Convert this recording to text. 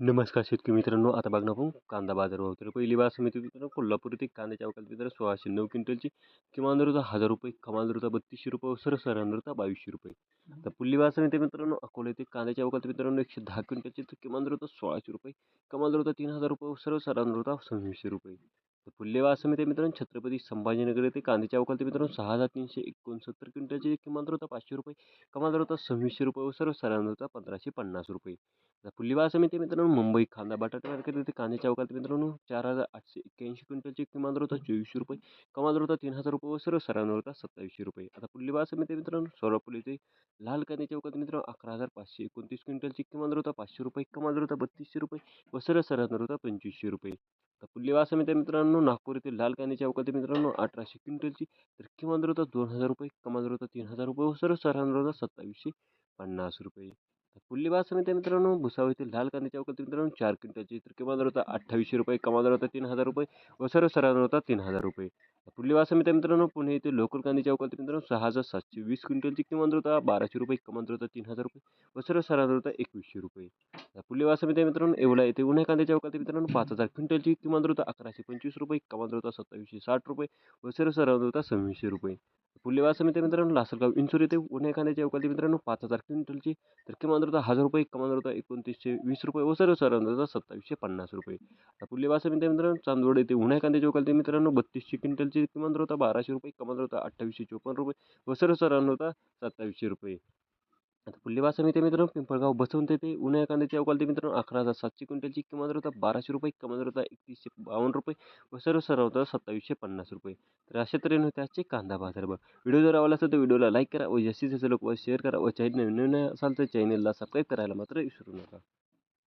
नमस्कार शेतकरी मित्रांनो आता बघणार आपण कांदा बाजार भाव. तर पहिली बासमती मित्रांनो कोल्हापूर येथे कांद्याच्या अवकाळी मित्रांनो सोळाशे नऊ क्विंटलची किमान दर होता हजार रुपये कमाल दर होता बत्तीसशे रुपये व सर्वसाधारण दर होता बावीसशे रुपये. तर पुल्ली बासमती मित्रांनो अकोला येथे कांद्याच्या अवकाळी मित्रांनो एकशे दहा क्विंटलची तर किमान दर होता सोळाशे रुपये कमाल दर होता तीन हजार रुपये सर्वसाधारण दर होता सव्वीसशे रुपये. तर पुल्ले बासमती मित्रांनो छत्रपती संभाजीनगर येथे कांद्याच्या ते मित्रांनो सहा हजार तीनशे एकोणसत्तर क्विंटलची किमान दर होता पाचशे रुपये कमाल दर होता सव्वीसशे रुपये व सर्वसाधारण होता पंधराशे पन्नास रुपये. आता पुल्ली बासमती मित्रांनो मुंबई कांदा बटाटा मार्केट येथे कांद्याच्या अवकाळी मित्रांनो चार हजार आठशे एक्क्याऐंशी क्विंटलची किमान दर होता चोवीसशे रुपये कमाल दर होता तीन हजार रुपये व सर्वसाधारण होता सत्तावीसशे रुपये. आता पुल्ली बासमती मित्रांनो सोलापूर येथे लाल कांद्याच्या चौकात मित्रांनो अकरा हजार पाचशे एकोणतीस क्विंटलची किमान दर होता पाचशे रुपये कमाल दर होता बत्तीसशे रुपये व सर्वसाधारण दर होता पंचवीसशे रुपये. तर पुल्ली समित्या मित्रांनो नागपूर येथील लाल कांदी चौकातील मित्रांनो अठराशे क्विंटलची. तर किमान दर होता दोन हजार रुपये कमाल दर होता तीन हजार रुपये व सर्वसाधारण दर होता सत्तावीसशे पन्नास रुपये. तर पुल्ली मित्रांनो भुसावळ येथील लाल कांदी चौकातील मित्रांनो चार क्विंटलची. तर किमान दर होता अठ्ठावीसशे रुपये कमाल दर होता तीन हजार रुपये व सर्वसाधारण होता तीन हजार रुपये. पुल्ली बासमती मित्रांनो पुणे येथे लोकल कांद्याच्या अवकाळी मित्रांनो सहा हजार सातशे वीस क्विंटलची किमान होता बाराशे रुपये कमाल होता तीन हजार रुपये व सर्व दर होता एकवीसशे रुपये. पुल्ली बासमती मित्रांनो एवढा येथे उन्हा कांद्याच्या अवकाळी मित्रांनो पाच हजार क्विंटलची किमान होता अकराशे पंचवीस रुपये कमाल होता सत्तावीसशे साठ रुपये व सर्व दर होता सव्वीसशे रुपये. पुल्ली मित्रांनो लासलगाव इंचूर येथे उन्हा एखाद्याच्या अवकाळी मित्रांनो पाच हजार क्विंटलची तर किमान दर होता हजार रुपये कमान दर होता एकोणतीसशे वीस रुपये व सर्व दर होता सत्तावीसशे पन्नास रुपये. पुल्ली मित्रांनो चांदवड येथे उन्हा एखाद्याच्या अवकाळी मित्रांनो बत्तीसशे क्विंटलची किमान दर होता बाराशे रुपये कमान दर होता अठ्ठावीसशे चोपन्न रुपये व सर्वसाधारण होता सत्तावीसशे रुपये. आता पुल्ली समिती मित्रांनो पिंपळगाव बसवून ते उन्हा कांद्याची ते मित्रांनो अकरा हजार सातशे क्विंटलची किमान होता बाराशे रुपये कमाल होता एकतीसशे बावन्न रुपये व सर्व सराव होता सत्तावीसशे पन्नास रुपये. तर अशा तऱ्हेने होते आजचे कांदा बाजार भाव व्हिडिओ जर आवडला असेल तर व्हिडिओला लाईक करा व जास्तीत जास्त लोक शेअर करा व चॅनल नवीन असाल तर चॅनलला सबस्क्राईब करायला मात्र विसरू नका.